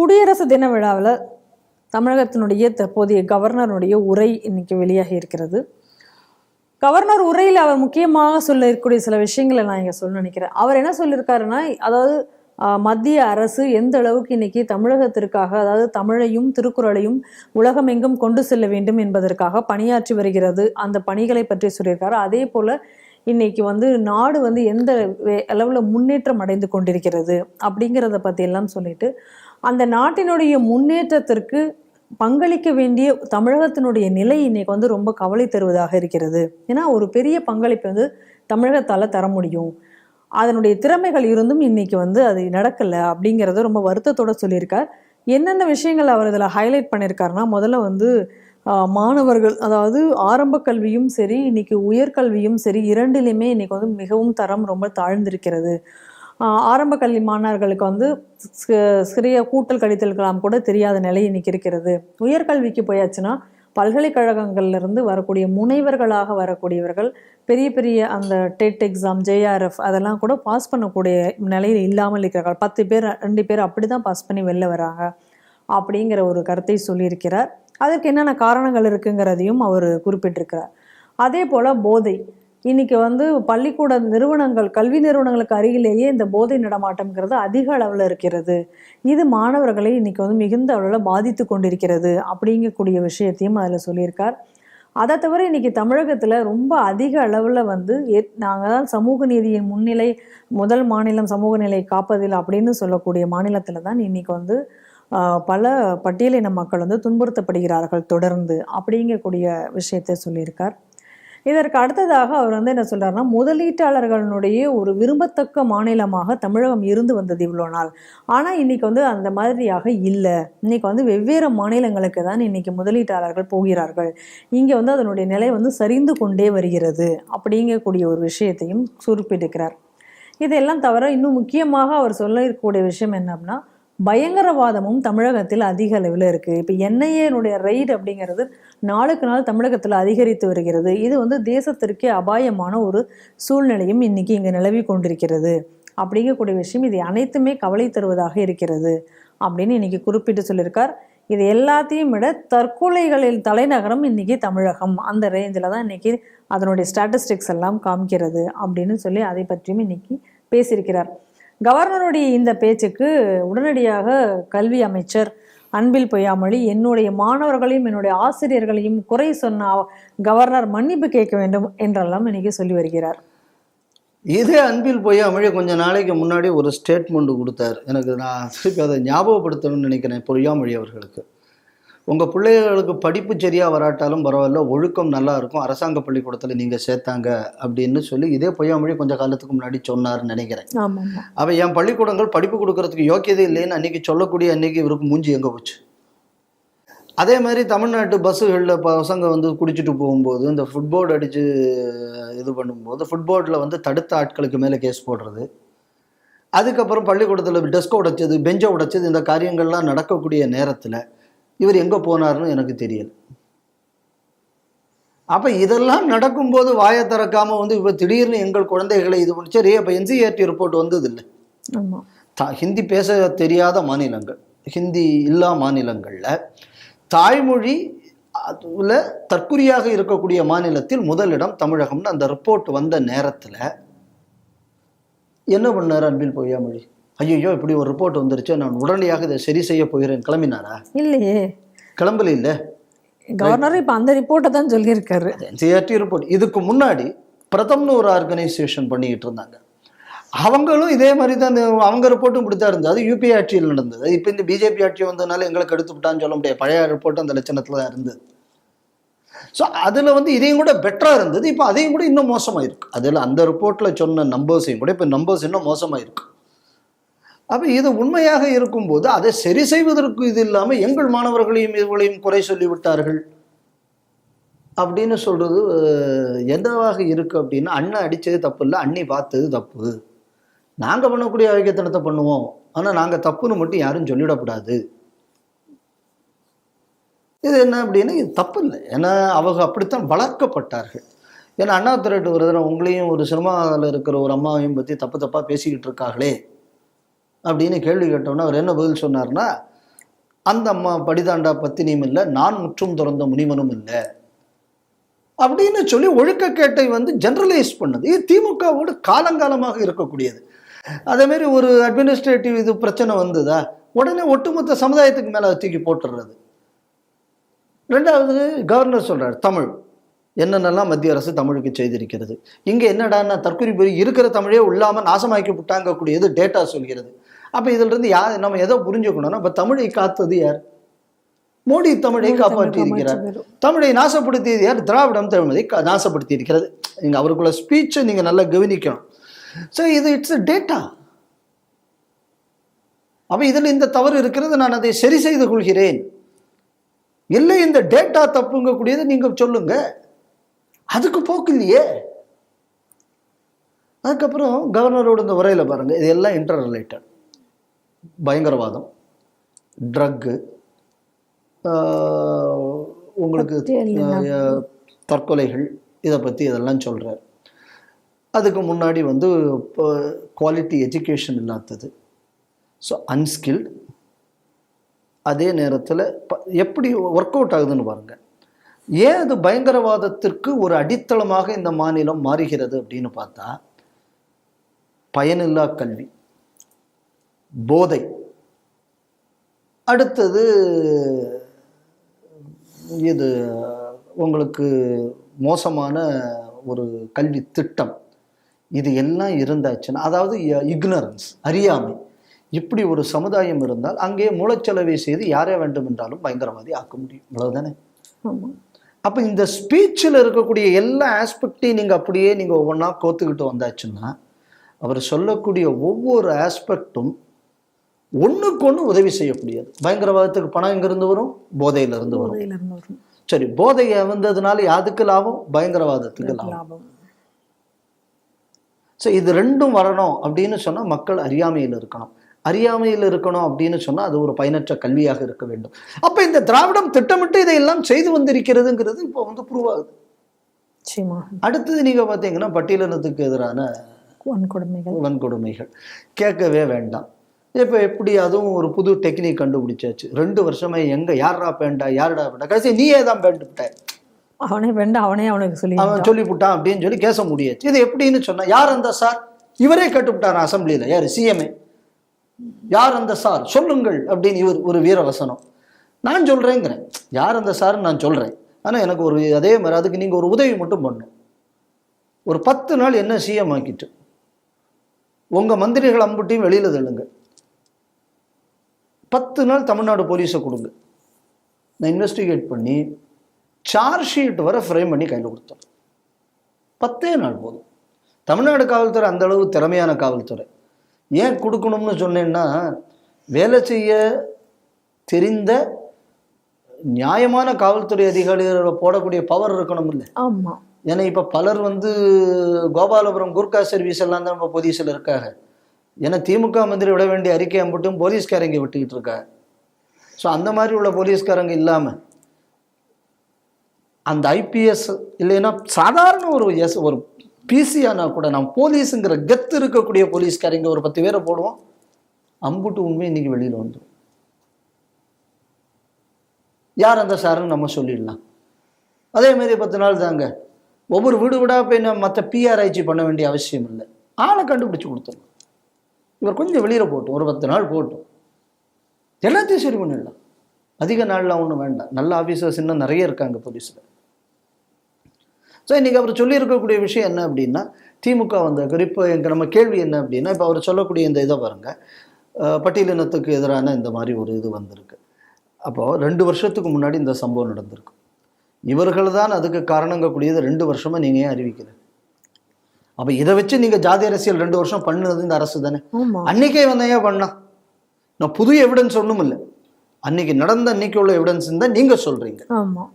குடியரசு தின விழாவில் தமிழகத்தினுடைய தற்போதைய கவர்னருடைய உரை இன்னைக்கு வெளியாகி இருக்கிறது. கவர்னர் உரையில் அவர் முக்கியமாக சொல்ல இருக்கக்கூடிய சில விஷயங்களை நான் இங்கே சொல்ல நினைக்கிறேன். அவர் என்ன சொல்லியிருக்காருன்னா அதாவது மத்திய அரசு எந்த அளவுக்கு இன்னைக்கு தமிழகத்திற்காக அதாவது தமிழையும் திருக்குறளையும் உலகமெங்கும் கொண்டு செல்ல வேண்டும் என்பதற்காக பணியாற்றி வருகிறது அந்த பணிகளை பற்றி சொல்லியிருக்காரு. அதே போல் இன்னைக்கு வந்து நாடு வந்து எந்த வே- முன்னேற்றம் அடைந்து கொண்டிருக்கிறது அப்படிங்கிறத பற்றியெல்லாம் எல்லாம் சொல்லிட்டு அந்த நாட்டினுடைய முன்னேற்றத்திற்கு பங்களிக்க வேண்டிய தமிழகத்தினுடைய நிலை இன்னைக்கு வந்து ரொம்ப கவலை தருவதாக இருக்கிறது. ஏன்னா ஒரு பெரிய பங்களிப்பு வந்து தமிழகத்தால் தர முடியும். அதனுடைய திறமைகள் இருந்தும் இன்னைக்கு வந்து அது நடக்கலை அப்படிங்கிறத ரொம்ப வருத்தத்தோட சொல்லியிருக்கார். என்னென்ன விஷயங்கள் அவர் இதில் ஹைலைட் பண்ணியிருக்காருன்னா முதல்ல வந்து மாணவர்கள் அதாவது ஆரம்ப கல்வியும் சரி இன்னைக்கு உயர்கல்வியும் சரி இரண்டிலுமே இன்னைக்கு வந்து மிகவும் தரம் ரொம்ப தாழ்ந்திருக்கிறது. ஆரம்ப கல்வி மாணவர்களுக்கு வந்து சிறிய கூட்டல் கழித்தல்களாம் கூட தெரியாத நிலை இன்னைக்கு இருக்கிறது. உயர்கல்விக்கு போயாச்சுன்னா பல்கலைக்கழகங்கள்லேருந்து வரக்கூடிய முனைவர்களாக வரக்கூடியவர்கள் பெரிய பெரிய அந்த டெட் எக்ஸாம் ஜேஆர்எஃப் அதெல்லாம் கூட பாஸ் பண்ணக்கூடிய நிலையில் இல்லாமல் இருக்கிறார்கள். பத்து பேர் ரெண்டு பேர் அப்படி தான் பாஸ் பண்ணி வெளில வராங்க அப்படிங்கிற ஒரு கருத்தை சொல்லியிருக்கிறார். அதற்கு என்னென்ன காரணங்கள் இருக்குங்கிறதையும் அவர் குறிப்பிட்டிருக்கிறார். அதே போல் போதை. இன்னைக்கு வந்து பள்ளிக்கூட நிறுவனங்கள் கல்வி நிறுவனங்களுக்கு அருகிலேயே இந்த போதை நடமாட்டம்ங்கிறது அதிக அளவில் இருக்கிறது. இது மாணவர்களை இன்னைக்கு வந்து மிகுந்த அளவில் பாதித்து கொண்டிருக்கிறது அப்படிங்கக்கூடிய விஷயத்தையும் அதில் சொல்லியிருக்கார். அதை தவிர இன்னைக்கு தமிழகத்தில் ரொம்ப அதிக அளவில் வந்து நாங்கள் தான் சமூக நீதியின் முன்னிலை முதல் மாநிலம் சமூக நிலை காப்பதில் அப்படின்னு சொல்லக்கூடிய மாநிலத்தில் தான் இன்னைக்கு வந்து பல பட்டியலின மக்கள் வந்து துன்புறுத்தப்படுகிறார்கள் தொடர்ந்து அப்படிங்கக்கூடிய விஷயத்தை சொல்லியிருக்கார். இதற்கு அடுத்ததாக அவர் வந்து என்ன சொல்கிறாருன்னா முதலீட்டாளர்களுடைய ஒரு விரும்பத்தக்க மாநிலமாக தமிழகம் இருந்து வந்தது இவ்வளோ நாள். ஆனால் இன்றைக்கி வந்து அந்த மாதிரியாக இல்லை. இன்றைக்கி வந்து வெவ்வேறு மாநிலங்களுக்கு தான் இன்னைக்கு முதலீட்டாளர்கள் போகிறார்கள். இங்கே வந்து அதனுடைய நிலை வந்து சரிந்து கொண்டே வருகிறது அப்படிங்கக்கூடிய ஒரு விஷயத்தையும் குறிப்பிட்டிருக்கிறார். இதெல்லாம் தவிர இன்னும் முக்கியமாக அவர் சொல்லக்கூடிய விஷயம் என்ன அப்படின்னா பயங்கரவாதமும் தமிழகத்தில் அதிக அளவில் இருக்குது இப்போ என்ஐஏனுடைய ரைடு அப்படிங்கிறது நாளுக்கு நாள் தமிழகத்தில் அதிகரித்து வருகிறது. இது வந்து தேசத்திற்கே அபாயமான ஒரு சூழ்நிலையும் இன்னைக்கு இங்கே நிலவி கொண்டிருக்கிறது. அப்படிங்கக்கூடிய விஷயம் இது அனைத்துமே கவலை தருவதாக இருக்கிறது அப்படின்னு இன்னைக்கு குறிப்பிட்டு சொல்லியிருக்கார். இது எல்லாத்தையும் விட தற்கொலைகளில் தலைநகரம் இன்னைக்கு தமிழகம். அந்த ரேஞ்சில் தான் இன்னைக்கு அதனுடைய ஸ்டாட்டிஸ்டிக்ஸ் எல்லாம் காமிக்கிறது அப்படின்னு சொல்லி அதை பற்றியும் இன்னைக்கு பேசியிருக்கிறார். கவர்னருடைய இந்த பேச்சுக்கு உடனடியாக கல்வி அமைச்சர் அன்பில் பொய்யாமொழி என்னுடைய மாணவர்களையும் என்னுடைய ஆசிரியர்களையும் குறை சொன்ன கவர்னர் மன்னிப்பு கேட்க வேண்டும் என்றெல்லாம் இன்னைக்கு சொல்லி வருகிறார். இதே அன்பில் பொய்யாமொழி கொஞ்சம் நாளைக்கு முன்னாடி ஒரு ஸ்டேட்மெண்ட் கொடுத்தார். எனக்கு நான் திருப்பி அதை ஞாபகப்படுத்தணும்னு நினைக்கிறேன் பொய்யாமொழி அவர்களுக்கு. உங்கள் பிள்ளைகளுக்கு படிப்பு சரியாக வராட்டாலும் பரவாயில்ல ஒழுக்கம் நல்லா இருக்கும் அரசாங்க பள்ளிக்கூடத்தில் நீங்கள் சேர்த்தாங்க அப்படின்னு சொல்லி இதே பொய்யாமொழி கொஞ்சம் காலத்துக்கு முன்னாடி சொன்னார்னு நினைக்கிறேன். அவன் என் பள்ளிக்கூடங்கள் படிப்பு கொடுக்கறதுக்கு யோக்கியதை இல்லைன்னு அன்னைக்கு சொல்லக்கூடிய அன்னைக்கு இவருக்கு மூஞ்சி எங்கே போச்சு? அதே மாதிரி தமிழ்நாட்டு பஸ்ஸுகளில் பசங்க வந்து குடிச்சிட்டு போகும்போது இந்த ஃபுட்போர்டு அடித்து இது பண்ணும்போது ஃபுட்போர்டில் வந்து தடுத்த ஆட்களுக்கு மேலே கேஸ் போடுறது. அதுக்கப்புறம் பள்ளிக்கூடத்தில் டெஸ்கை உடைச்சது பெஞ்சை உடைச்சது இந்த காரியங்கள்லாம் நடக்கக்கூடிய நேரத்தில் இவர் எங்கே போனார்னு எனக்கு தெரியல. அப்போ இதெல்லாம் நடக்கும்போது வாயை திறக்காம வந்து இப்போ திடீர்னு எங்கள் குழந்தைகளை இது பண்ணி சரி அப்போ என்சிஆர்டி ரிப்போர்ட் வந்தது இல்லை ஹிந்தி பேச தெரியாத மாநிலங்கள் ஹிந்தி இல்லா மாநிலங்களில் தாய்மொழி அதுல தற்குறியாக இருக்கக்கூடிய மாநிலத்தில் முதலிடம் தமிழகம்னு அந்த ரிப்போர்ட் வந்த நேரத்தில் என்ன பண்ணார் அன்பில் பொய்யாமொழி? ஐயோ இப்படி ஒரு ரிப்போர்ட் வந்துருச்சு நான் உடனடியாக இதை சரி செய்ய போகிறேன். கிளம்பினாரா? இல்லையே. கிளம்பல இல்லை. கவர்னர் இப்போ அந்த ரிப்போர்ட்டை தான் சொல்லியிருக்காரு. என்சிஆர்டி ரிப்போர்ட் இதுக்கு முன்னாடி பிரதம்னு ஒரு ஆர்கனைசேஷன் பண்ணிக்கிட்டு இருந்தாங்க. அவங்களும் இதே மாதிரி தான் அவங்க ரிப்போர்ட்டும் இப்படி தான் இருந்தது. அது யூபிஏ ஆட்சியில் நடந்தது. இப்போ இந்த பிஜேபி ஆட்சி வந்ததுனால எங்களுக்கு எடுத்து விட்டான்னு சொல்ல முடியாது. பழைய ரிப்போர்ட் அந்த லட்சணத்தில் தான் இருந்தது. ஸோ அதில் வந்து இதையும் கூட பெட்டராக இருந்தது. இப்போ அதையும் கூட இன்னும் மோசமாக இருக்கு அதில் அந்த ரிப்போர்ட்டில் சொன்ன நம்பர்ஸையும் கூட இப்போ நம்பர்ஸ் இன்னும் மோசமாக இருக்கு அப்போ இது உண்மையாக இருக்கும்போது அதை சரி செய்வதற்கு இது இல்லாமல் எங்கள் மாணவர்களையும் இவர்களையும் குறை சொல்லிவிட்டார்கள். அப்படின்னு சொல்கிறது எந்தவாக என்னவாக இருக்கு அப்படின்னா அண்ணன் அடித்தது தப்பு இல்லை அண்ணி பார்த்தது தப்பு. நாங்கள் பண்ணக்கூடிய ஐக்கியத்தனத்தை பண்ணுவோம். ஆனால் நாங்கள் தப்புன்னு மட்டும் யாரும் சொல்லிடக்கூடாது. இது என்ன அப்படின்னா இது தப்பு இல்லை ஏன்னா அவங்க அப்படித்தான் வளர்க்கப்பட்டார்கள். ஏன்னா அண்ணா திரட்டு ஒரு தடவை உங்களையும் ஒரு சினிமாவில் இருக்கிற ஒரு அம்மாவையும் பற்றி தப்பு தப்பாக பேசிக்கிட்டு இருக்காங்களே. அப்படின்னு கேள்வி கேட்டோன்னா அவர் என்ன பதில் சொன்னார்னா அந்த அம்மா படிதாண்டா பத்தினியும் இல்லை நான் முற்றும் துறந்த முனிவனும் இல்லை. அப்படின்னு சொல்லி ஒழுக்கக்கேட்டை வந்து ஜென்ரலைஸ் பண்ணது. இது திமுகவோடு காலங்காலமாக இருக்கக்கூடியது. அதேமாரி ஒரு அட்மினிஸ்ட்ரேட்டிவ் இது பிரச்சனை வந்ததா உடனே ஒட்டுமொத்த சமுதாயத்துக்கு மேலே தூக்கி போட்டுடுறது ரெண்டாவது கவர்னர் சொல்கிறார் தமிழ் என்னென்னலாம் மத்திய அரசு தமிழுக்கு செய்திருக்கிறது? இங்கே என்னடான்னா தற்கொலை இருக்கிற தமிழே உள்ளாமல் நாசமாக்கி விட்டாங்க கூடியது டேட்டா சொல்கிறது. அப்போ இதிலிருந்து யார் நம்ம எதோ புரிஞ்சுக்கணும்னா இப்போ தமிழை காத்தது யார்? மோடி தமிழை காப்பாற்றி இருக்கிறார் தமிழை நாசப்படுத்தியது யார்? திராவிடம் தமிழை நாசப்படுத்தி இருக்கிறது நீங்க அவருக்குள்ள ஸ்பீச்சை நீங்க நல்லா கவனிக்கணும். ஸோ இது இட்ஸ் டேட்டா அப்ப இதில் இந்த தவறு இருக்கிறது நான் அதை சரி செய்து கொள்கிறேன். இல்லை இந்த டேட்டா தப்புங்கக்கூடியதை நீங்க சொல்லுங்க. அதுக்கு போக்கு இல்லையே. அதுக்கப்புறம் கவர்னரோட இந்த உரையில பாருங்க இது எல்லாம் இன்டர் ரிலேட்டட் பயங்கரவாதம் ட்ரக்கு உங்களுக்கு தற்கொலைகள் இதை பற்றி இதெல்லாம் சொல்கிறார் அதுக்கு முன்னாடி வந்து குவாலிட்டி எஜுகேஷன் இல்லாதது. ஸோ அன்ஸ்கில்டு அதே நேரத்தில் எப்படி ஒர்க் அவுட் ஆகுதுன்னு பாருங்க. ஏன் அது பயங்கரவாதத்திற்கு ஒரு அடித்தளமாக இந்த மாநிலம் மாறுகிறது அப்படின்னு பார்த்தா பயனில்லா கல்வி. போதை. அடுத்தது இது உங்களுக்கு மோசமான ஒரு கல்வி திட்டம். இது எல்லாம் இருந்தாச்சுன்னா அதாவது இக்னரன்ஸ் அறியாமை. இப்படி ஒரு சமுதாயம் இருந்தால் அங்கே மூளைச்சலவை செய்து யாரே வேண்டும் என்றாலும் பயங்கரவாதி ஆக்க முடியும். அவ்வளவுதானே? அப்போ இந்த ஸ்பீச்சில் இருக்கக்கூடிய எல்லா ஆஸ்பெக்டையும் நீங்கள் அப்படியே நீங்கள் ஒவ்வொன்றா கோத்துக்கிட்டு வந்தாச்சுன்னா அவர் சொல்லக்கூடிய ஒவ்வொரு ஆஸ்பெக்டும் ஒண்ணுக்கு ஒண்ணு உதவி செய்யக்கூடியது. பயங்கரவாதத்துக்கு பணம் எங்கிருந்து வரும்? போதையிலிருந்து வரும். போதையில இருந்து வரும். சரி போதை வந்ததுனால யாதுக்கு லாபம்? பயங்கரவாதத்துக்கு லாபம். ஸோ இது ரெண்டும் வரணும் அப்படின்னு சொன்னா மக்கள் அறியாமையில் இருக்கணும். அறியாமையில் இருக்கணும் அப்படின்னு சொன்னா அது ஒரு பயனற்ற கல்வியாக இருக்க வேண்டும். அப்ப இந்த திராவிடம் திட்டமிட்டு இதையெல்லாம் செய்து வந்திருக்கிறதுங்கிறது இப்போ வந்து ப்ரூவ் ஆகுது. அடுத்தது நீங்க பார்த்தீங்கன்னா பட்டியலினத்துக்கு எதிரான வன்கொடுமைகள். வன்கொடுமைகள். கேட்கவே வேண்டாம். இப்போ எப்படி அதுவும் ஒரு புது டெக்னிக் கண்டுபிடிச்சாச்சு? ரெண்டு வருஷமா எங்க? யாரா பேண்டா? யாருடா பேண்டா? கடைசி நீயே தான் பேண்டுட்ட அவனே வேண்டாம் அவனே அவனுக்கு சொல்லி அவன் சொல்லிவிட்டான் அப்படின்னு சொல்லி கேச முடியாச்சு. இது எப்படின்னு சொன்னா யார் அந்த சார்? இவரே கேட்டுவிட்டார் அசம்பிளியில யார்? சிஎம்ஏ யார் அந்த சார்? சொல்லுங்கள் அப்படின்னு இவர் ஒரு வீரவசனம். நான் சொல்றேங்கிறேன். யார் அந்த சார் நான் சொல்றேன். ஆனா எனக்கு ஒரு அதே மாதிரி அதுக்கு நீங்க ஒரு உதவி மட்டும் பண்ணும் ஒரு பத்து நாள் என்ன சிஎம் ஆக்கிட்டு உங்க மந்திரிகள் அம்புட்டியும் வெளியில தள்ளுங்க. பத்து நாள் தமிழ்நாடு போலீஸை கொடுங்க. நான் இன்வெஸ்டிகேட் பண்ணி சார்ஜ் ஷீட் வர ஃப்ரேம் பண்ணி கையில் கொடுத்தோம் பத்தே நாள் போதும். தமிழ்நாடு காவல்துறை அந்த அளவு திறமையான காவல்துறை. ஏன் கொடுக்கணும்னு சொன்னேன்னா வேலை செய்ய தெரிந்த நியாயமான காவல்துறை அதிகாரிகளை போடக்கூடிய பவர் இருக்கணும் இல்லை ஆமா. ஏன்னா இப்போ பலர் வந்து கோபாலபுரம் குர்கா சர்வீஸ் எல்லாம் தான் இப்போ போலீஸில் இருக்காங்க. ஏன்னா திமுக மந்திரி விட வேண்டிய அறிக்கை மட்டும் போலீஸ்காரங்க விட்டுக்கிட்டு இருக்காங்க. ஸோ அந்த மாதிரி உள்ள போலீஸ்காரங்க இல்லாமல் அந்த ஐபிஎஸ் இல்லைன்னா சாதாரண ஒரு எஸ் ஒரு பிசியானா கூட நான் போலீஸுங்கிற கெத்து இருக்கக்கூடிய போலீஸ்காரங்க ஒரு பத்து பேரை போடுவோம். அம்புட்டு உண்மை இன்னைக்கு வெளியில் வந்துடும் யார் அந்த சாருன்னு நம்ம சொல்லிடலாம். அதே மாதிரி பத்து நாள் தாங்க. ஒவ்வொரு வீடு வீடா போய் நம்ம மற்ற பிஆர்ஐச்சி பண்ண வேண்டிய அவசியம் இல்லை. ஆளை கண்டுபிடிச்சு கொடுத்துடலாம். இவர் கொஞ்சம் வெளியில் போட்டும் ஒரு பத்து நாள் போட்டும். எல்லாத்தையும் சரி பண்ணிடலாம். அதிக நாள்லாம் ஒன்றும் வேண்டாம். நல்ல ஆஃபீஸர்ஸ் இன்னும் நிறைய இருக்காங்க போலீஸில் ஸோ இன்றைக்கி அவர் சொல்லியிருக்கக்கூடிய விஷயம் என்ன அப்படின்னா திமுக வந்த இப்போ எங்கள் நம்ம கேள்வி என்ன அப்படின்னா இப்போ அவர் சொல்லக்கூடிய இந்த இதை பாருங்கள் பட்டியலினத்துக்கு எதிரான இந்த மாதிரி ஒரு இது வந்திருக்கு. அப்போது ரெண்டு வருஷத்துக்கு முன்னாடி இந்த சம்பவம் நடந்திருக்கு. இவர்கள் தான் அதுக்கு காரணங்கக்கூடியது. ரெண்டு வருஷமாக நீங்கள் ஏன் அப்போ இதை வச்சு நீங்கள் ஜாதி அரசியல் ரெண்டு வருஷம் பண்ணுனது இந்த அரசு தானே? அன்னைக்கே வந்தையா பண்ணா? நான் புது எவிடன்ஸ் ஒன்றும் இல்லை. அன்னைக்கு நடந்த அன்னைக்கு உள்ள எவிடன்ஸ் தான் நீங்கள் சொல்கிறீங்க ஆமா.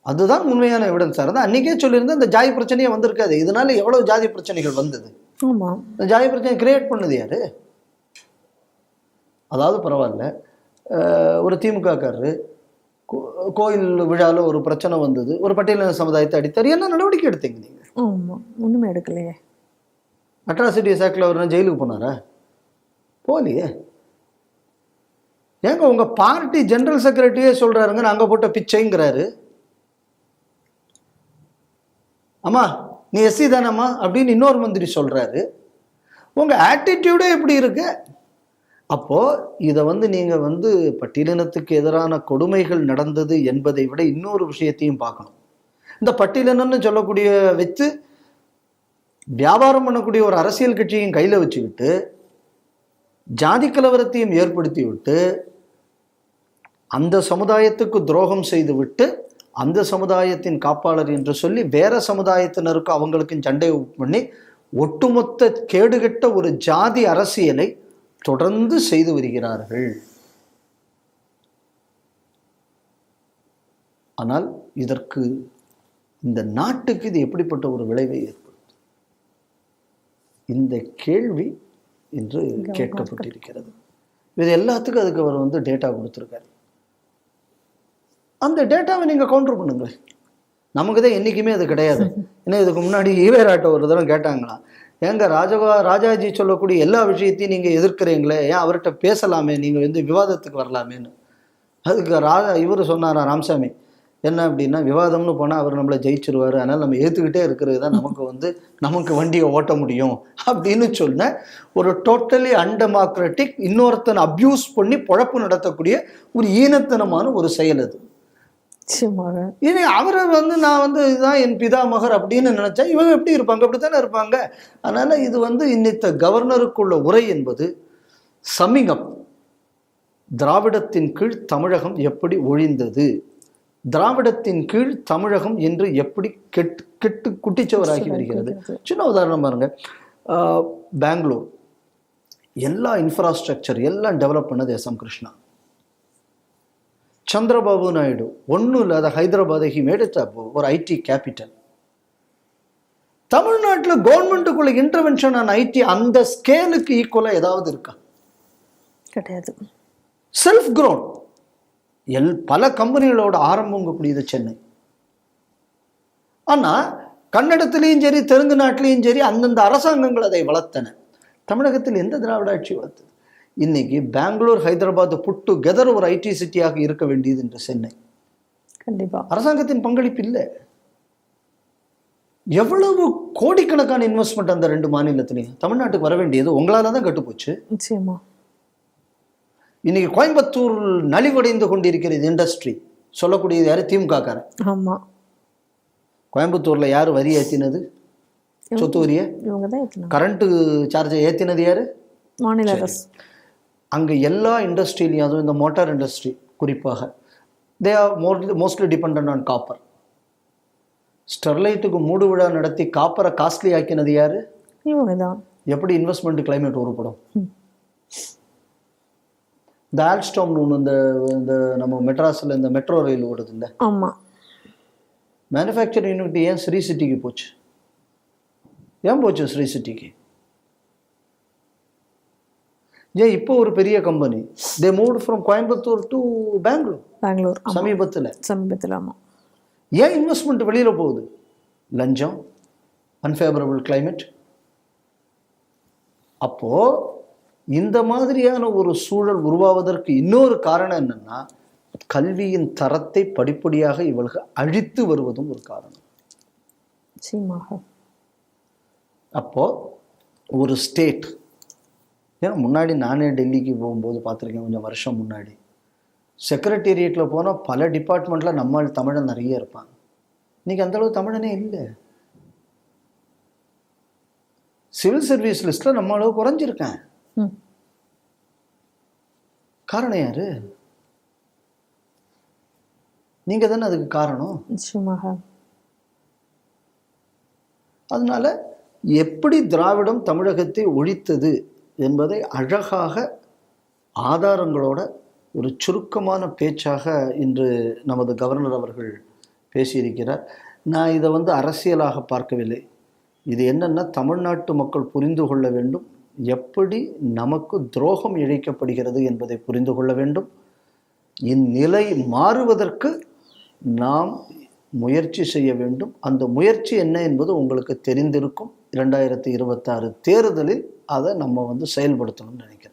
அதுதான் உண்மையான எவிடன்ஸாக இருந்தால் அன்னைக்கே சொல்லியிருந்தா இந்த ஜாதி பிரச்சனையே வந்திருக்காது. இதனால எவ்வளோ ஜாதி பிரச்சனைகள் வந்தது? இந்த ஜாதி பிரச்சனை கிரியேட் பண்ணது யாரு? அதாவது பரவாயில்ல. ஒரு திமுகக்காரரு கோ- கோயில் விழாவில் ஒரு பிரச்சனை வந்தது. ஒரு பட்டியலின சமுதாயத்தை அடித்தார் என்ன நடவடிக்கை எடுத்தீங்க நீங்கள் ஆமா. ஒண்ணுமே எடுக்கலையே. அட்ராசிட்டிஸ் ஆக்டில் அவர் ஜெயிலுக்கு போனாரா? போகலையே. ஏங்க உங்க பார்ட்டி ஜெனரல் செக்ரட்டரியே சொல்றாருங்க நாங்க போட்ட பிச்சைங்கிறாரு. அம்மா நீ எஸ்சி தானம்மா அப்படின்னு இன்னொரு மந்திரி சொல்றாரு. உங்க ஆட்டிடியூடே எப்படி இருக்கு. அப்போது இதை வந்து நீங்கள் வந்து பட்டியலினத்துக்கு எதிரான கொடுமைகள் நடந்தது என்பதை விட இன்னொரு விஷயத்தையும் பார்க்கணும். இந்த பட்டியலினம்னு சொல்லக்கூடிய வச்சு வியாபாரம் பண்ணக்கூடிய ஒரு அரசியல் கட்சியும் கையில் வச்சுக்கிட்டு ஜாதி கலவரத்தையும் ஏற்படுத்தி விட்டு அந்த சமுதாயத்துக்கு துரோகம் செய்து விட்டு அந்த சமுதாயத்தின் காப்பாளர் என்று சொல்லி வேற சமுதாயத்தினருக்கும் அவங்களுக்கும் சண்டை பண்ணி ஒட்டுமொத்த கேடுகட்ட ஒரு ஜாதி அரசியலை தொடர்ந்து செய்து வருகிறார்கள். ஆனால் இதற்கு இந்த நாட்டுக்கு இது எப்படிப்பட்ட ஒரு விளைவை ஏற்படுத்தும்? இந்த கேள்வி இன்று கேட்கப்பட்டிருக்கிறது. இது எல்லாத்துக்கும் அதுக்கு அவர் வந்து டேட்டா கொடுத்துருக்காரு. அந்த டேட்டாவை நீங்க கவுண்டர் பண்ணுங்களேன். நமக்கு தான் என்றைக்குமே அது கிடையாது. ஏன்னா இதுக்கு முன்னாடி ஈவேராட்ட ஒரு தடவை கேட்டாங்களாம். ஏங்க ராஜகா ராஜாஜி சொல்லக்கூடிய எல்லா விஷயத்தையும் நீங்கள் எதிர்க்கிறீங்களே? ஏன் அவர்கிட்ட பேசலாமே? நீங்கள் வந்து விவாதத்துக்கு வரலாமேன்னு. அதுக்கு ராஜா இவர் சொன்னாரா ராமசாமி? என்ன அப்படின்னா விவாதம்னு போனால் அவர் நம்மளை ஜெயிச்சிருவார். அதனால் நம்ம ஏற்றுக்கிட்டே இருக்கிறது தான் நமக்கு வந்து நமக்கு வண்டியை ஓட்ட முடியும் அப்படின்னு சொன்ன ஒரு டோட்டலி அன்டெமோக்ராட்டிக் இன்னொருத்தனை அப்யூஸ் பண்ணி பொழப்பு நடத்தக்கூடிய ஒரு ஈனத்தனமான ஒரு செயல் அது. நிச்சயமாக. இனி அவரை வந்து நான் வந்து இதுதான் என் பிதாமகர் அப்படின்னு நினைச்சா இவங்க எப்படி இருப்பாங்க? அப்படித்தானே இருப்பாங்க? அதனால இது வந்து இன்னித்த கவர்னருக்குள்ள உரை என்பது சமிகம். திராவிடத்தின் கீழ் தமிழகம் எப்படி ஒழிந்தது? திராவிடத்தின் கீழ் தமிழகம் என்று எப்படி கெட்டு கெட்டு குட்டிச்சவராகி வருகிறது சின்ன உதாரணம் பாருங்க. பெங்களூர். எல்லா இன்ஃப்ராஸ்ட்ரக்சர் எல்லாம் டெவலப் பண்ணது எஸ் எம் கிருஷ்ணா சந்திரபாபு நாயுடு. ஒன்றும் இல்லாத ஹைதராபாத் ஹி மேட் இட் ஒரு ஐடி கேபிட்டல் தமிழ்நாட்டில் கவர்மெண்ட்டுக்குள்ள இன்டர்வென்ஷன் ஆன் ஐடி அந்த ஸ்கேலுக்கு ஈக்குவலாக ஏதாவது இருக்கா? கிடையாது. செல்ஃப் grown எல் பல கம்பெனிகளோட ஆரம்பங்கக்கூடியது சென்னை. ஆனால் கன்னடத்திலையும் சரி தெலுங்கு நாட்டிலையும் சரி அந்தந்த அரசாங்கங்கள் அதை வளர்த்தன. தமிழகத்தில் எந்த திராவிட ஆட்சி வளர்த்தது? இன்னைக்கு பெங்களூர் ஹைதராபாத் புட் டுகெதர் ஒரு ஐடி சிட்டியாக இருக்க வேண்டியது என்று சென்னை. கண்டிப்பா. அரசாங்கத்தின் பங்களிப்பு இல்லை. எவ்வளவு கோடிக்கணக்கான இன்வெஸ்ட்மெண்ட் அந்த ரெண்டு மாநிலத்திலையும். தமிழ்நாட்டுக்கு வர வேண்டியது உங்களால தான் கட்டுப்போச்சு. நிச்சயமா. இன்னைக்கு கோயம்புத்தூர் நலிவடைந்து கொண்டிருக்கிறது இண்டஸ்ட்ரி சொல்லக்கூடியது யாரு? திமுக காரன் ஆமா. கோயம்புத்தூர்ல யார் வரி ஏத்தினது? சொத்து வரிய? கரண்ட் சார்ஜை ஏத்தினது யாரு? மாநில அரசு. அங்க எல்லா இண்டஸ்ட்ரியிலையும் அதுவும் இந்த மோட்டார் இண்டஸ்ட்ரி குறிப்பாக they are more mostly depend on copper ஸ்டெர்லைட்டுக்கு மூடு விழா நடத்தி காப்பரை காஸ்ட்லி ஆக்கினது யாரு? இவங்க தான் எப்படி இன்வெஸ்ட்மெண்ட் கிளைமேட் உருப்படும்? இந்த ஆல்ஸ்டாம்னு ஒன்று இந்த இந்த நம்ம மெட்ராஸில் இந்த மெட்ரோ ரயில் ஓடுது இல்லை ஆமா. மேனுஃபேக்சரிங் யூனிட் ஏன் ஸ்ரீ சிட்டிக்கு போச்சு? ஏன் போச்சு ஸ்ரீ சிட்டிக்கு? ஏன் இப்போ ஒரு பெரிய company they moved from Coimbatore to Bangalore Bangalore சமீபத்தில். சமீபத்தில் ஆமா. ஏன் இன்வெஸ்ட்மெண்ட் வெளியில் போகுது? லஞ்சம் அன்ஃபேவரபிள் climate. அப்போ இந்த மாதிரியான ஒரு சூழல் உருவாவதற்கு இன்னொரு காரணம் என்னன்னா கல்வியின் தரத்தை படிப்படியாக இவர்கள் அழித்து வருவதும் ஒரு காரணம். அப்போ ஒரு ஸ்டேட் ஏன்னா முன்னாடி நானே டெல்லிக்கு போகும்போது பார்த்துருக்கேன் கொஞ்சம் வருஷம் முன்னாடி. செக்ரட்டேரியட்டில் போனால் பல டிபார்ட்மெண்ட்டில் நம்ம தமிழன் நிறைய இருப்பாங்க. இன்னைக்கு அந்த அளவு தமிழனே இல்லை. சிவில் சர்வீஸ் லிஸ்ட்டில் நம்ம அளவு குறைஞ்சிருக்கேன். காரணம் யாரு? நீங்க தானே அதுக்கு காரணம். நிச்சயமாக. அதனால எப்படி திராவிடம் தமிழகத்தை ஒழித்தது? என்பதை அழகாக ஆதாரங்களோட ஒரு சுருக்கமான பேச்சாக இன்று நமது கவர்னர் அவர்கள் பேசியிருக்கிறார். நான் இதை வந்து அரசியலாக பார்க்கவில்லை. இது என்னென்னா தமிழ்நாட்டு மக்கள் புரிந்து கொள்ள வேண்டும். எப்படி நமக்கு துரோகம் இழைக்கப்படுகிறது என்பதை புரிந்து கொள்ள வேண்டும். இந்நிலை மாறுவதற்கு நாம் முயற்சி செய்ய வேண்டும். அந்த முயற்சி என்ன என்பது உங்களுக்கு தெரிந்திருக்கும். ரெண்டாயிரத்தி இருபத்தாறு தேர்தலில் அதை நம்ம வந்து செயல்படுத்தணும்னு நினைக்கிறேன்.